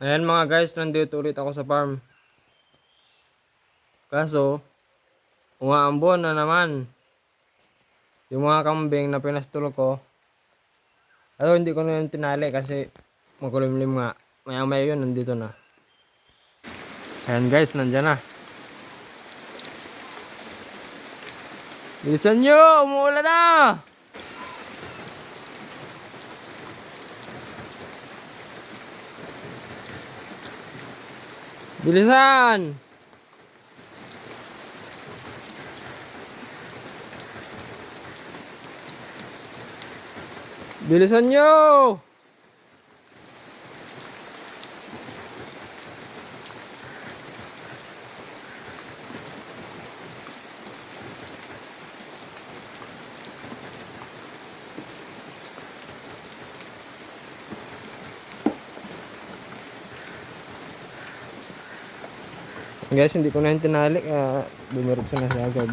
Ayan mga guys, nandito ulit ako sa farm. Kaso, umaambon na naman. Yung mga kambing na pinastol ko. Ano hindi ko na yung tinali kasi makulimlim nga. Maya maya yun, nandito na. Ayan guys, nandyan na. Bilisan nyo! Umuulan na! Bilisan! Bilisan nyo! Guys, hindi ko na yung tinali kaya dumiretso na siya agad.